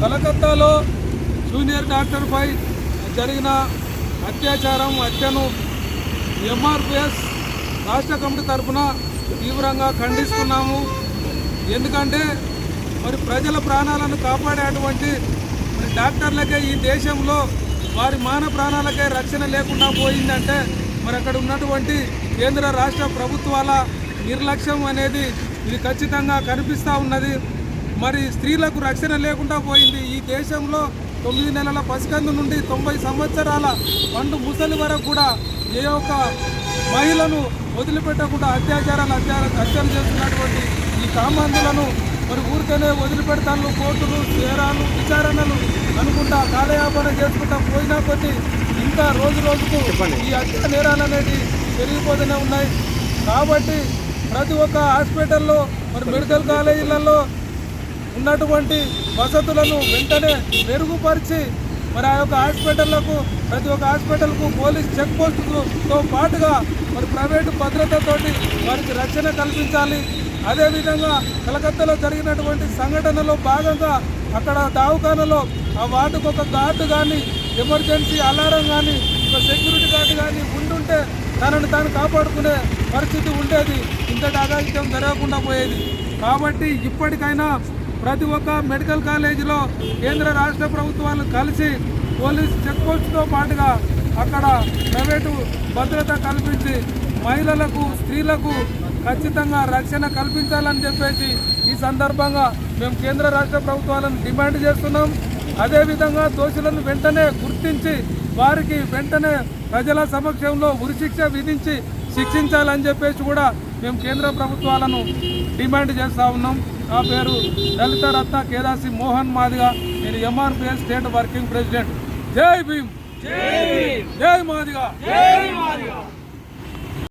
కలకత్తాలో జూనియర్ డాక్టర్పై జరిగిన అత్యాచారం హత్యను ఎంఆర్పిఎస్ రాష్ట్ర కమిటీ తరఫున తీవ్రంగా ఖండిస్తున్నాము. ఎందుకంటే మరి ప్రజల ప్రాణాలను కాపాడేటువంటి మరి డాక్టర్లకే ఈ దేశంలో వారి మాన ప్రాణాలకే రక్షణ లేకుండా పోయిందంటే మరి అక్కడ ఉన్నటువంటి కేంద్ర రాష్ట్ర ప్రభుత్వాల నిర్లక్ష్యం అనేది ఇది ఖచ్చితంగా కనిపిస్తూ ఉన్నది. మరి స్త్రీలకు రక్షణ లేకుండా పోయింది. ఈ దేశంలో తొమ్మిది నెలల పసికందు నుండి తొంభై సంవత్సరాల పండు ముసలి వరకు కూడా ఏ ఒక్క మహిళను వదిలిపెట్టకుండా అత్యాచారాలు అత్యాచార హత్యలు చేస్తున్నటువంటి ఈ కామాంధులను మరి ఊరికనే వదిలిపెడతాను. కోర్టులు నేరాలు విచారణలు అనుకుంటా కాలయాపన చేసుకుంటా పోయినా కొద్దీ ఇంకా రోజు రోజుకు ఈ హత్య నేరాలు అనేవి పెరిగిపోతూనే ఉన్నాయి. కాబట్టి ప్రతి ఒక్క హాస్పిటల్లో మరి మెడికల్ కాలేజీలలో ఉన్నటువంటి వసతులను వెంటనే మెరుగుపరిచి మరి ఆ యొక్క హాస్పిటళ్ళకు ప్రతి ఒక్క హాస్పిటల్కు పోలీస్ చెక్ పోస్టుతో పాటుగా మరి ప్రైవేటు భద్రతతోటి వారికి రక్షణ కల్పించాలి. అదేవిధంగా కలకత్తాలో జరిగినటువంటి సంఘటనలో భాగంగా అక్కడ దావఖానలో ఆ వార్డుకు ఒక గార్డు కానీ ఎమర్జెన్సీ అలారం కానీ ఒక సెక్యూరిటీ గార్డు కానీ ఉండుంటే తనను తాను కాపాడుకునే పరిస్థితి ఉండేది. ఇంతటి అగాయిత్యం జరగకుండా పోయేది. కాబట్టి ఇప్పటికైనా ప్రతి ఒక్క మెడికల్ కాలేజీలో కేంద్ర రాష్ట్ర ప్రభుత్వాలు కలిసి పోలీస్ చెక్ పోస్ట్తో పాటుగా అక్కడ ప్రైవేటు భద్రత కల్పించి మహిళలకు స్త్రీలకు ఖచ్చితంగా రక్షణ కల్పించాలని చెప్పేసి ఈ సందర్భంగా మేము కేంద్ర రాష్ట్ర ప్రభుత్వాలను డిమాండ్ చేస్తున్నాం. అదేవిధంగా దోషులను వెంటనే గుర్తించి వారికి వెంటనే ప్రజల సమక్షంలో ఉరిశిక్ష విధించి శిక్షించాలని చెప్పేసి కూడా మేము కేంద్ర ప్రభుత్వాలను డిమాండ్ చేస్తూ ఉన్నాం. నా పేరు దళిత రత్న కేదాసి మోహన్ మాదిగా. నేను ఎంఆర్పిఎస్ స్టేట్ వర్కింగ్ ప్రెసిడెంట్ జై భీమ్. జై మాదిగా. జై మాదిగా.